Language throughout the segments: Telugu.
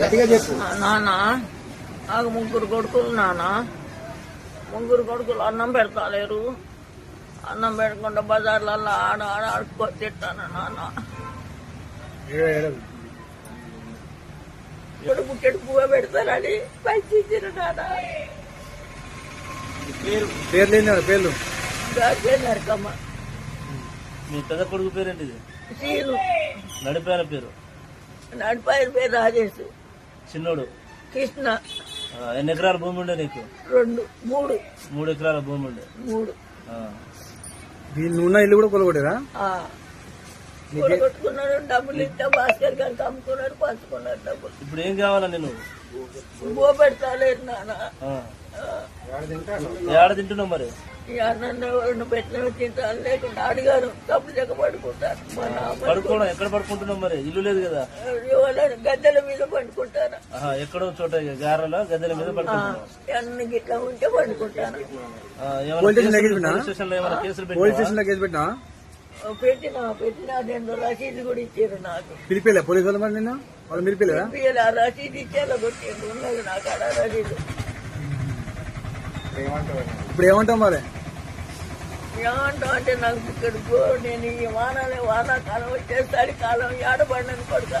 నాన్న నాకు ముగ్గురు కొడుకులు నాన్న. ముగ్గురు కొడుకులు అన్నం పెడతాలేరు. అన్నం పెట్టకుండా బజార్లలో ఆడ ఆడ ఆడుకో తిట్టాను నాన్న. పువ్వు పెడతారని పైకి ఇచ్చిన నాన్న. పేర్లు నరకమ్మ. మీ పెద్ద కొడుకు పేరేంటిది? సీను నడిపేల పేరు? నడిపాయన పేరు రాజేష్. చిన్నోడు. కృష్ణ. ఎన్ని ఎకరాల భూమి ఉండే నీకు? రెండు మూడు. మూడు ఎకరాల భూమి ఉండే. మూడు. ఆ. వీళ్ళు ఉన్న ఇల్లు కూడా కొలగొట్టారా ఆ. కొట్టుకున్నాడు డబ్బులు ఇస్తే భాస్కర్ గారికి అమ్ముకున్నాడు పంచుకున్నాడు డబ్బులు. ఇప్పుడు ఏం కావాలా నేను? బో పెడతాలేరు నాన్న. ఏడ తింటున్నావు మరి? ఈ అన్నం పెట్టిన తింటాను లేకుండా అడిగారు తప్పు చెక్క పడుకుంటారు. పడుకోవడం ఎక్కడ పడుకుంటున్నావు మరి? ఇల్లు లేదు కదా. గద్దెల మీద పండుకుంటారు ఎక్కడో చోట గారెల గద్దెల మీద పడుకుంటున్నావు? అన్ని గిట్లా ఉంటే పండుకుంటాను. పోలీస్ స్టేషన్ కేసులు- కేసులు లో కేసు పెట్టినా? పెట్టిన పెట్టిన రెండు రసీదు కూడా ఇచ్చారు నాకు. పిలిపిలే పోలీసు వాళ్ళు మరి నిన్న? వాళ్ళు ఆ రసీదు ఇచ్చేలా ఉన్నది నాకు ఆడ రసీదు. ఇప్పుడు ఏమంటావు మరి? ఏమంటావు అంటే నాకు ఇక్కడ నేను ఈ వానాలే వానాకాలం వచ్చేసరి కాలం ఏడబడినని కొడుక.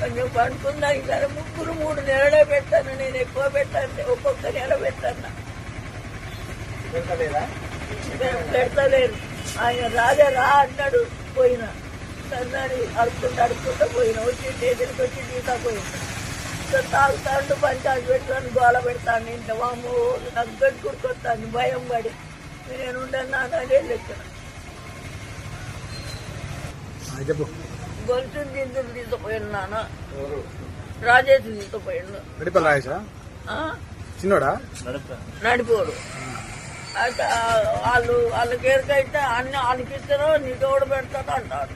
కొంచెం పడుకున్నా సరే ముగ్గురు మూడు నెలలే పెట్టాను నేను ఎక్కువ పెట్టాను ఒక్కొక్క నెల పెట్టాను. పెడతలేరు. ఆయన రాజా రా అన్నాడు పోయినా. సన్నాడు అడుక్కుంటూ అడుక్కుంటూ పోయినా. వచ్చి స్టేషన్కి వచ్చి తీసా పోయినా. సో తాగుతాడు పంచాయతీ పెడతాను గోల పెడతాను ఇంత వాము నాకు పెట్టుకుంటాను భయం పడి. నేను ఉండను నాదే లెక్కన గొలుసు దిందులు తీసుకుపోయాను నాన్న. రాజేష్? నడిపా నడిపోడు. వాళ్ళు వాళ్ళకి ఎరకైతే అన్ని వాళ్ళకి ఇస్తారో నీకు ఎవడు పెడతాడు అంటారు.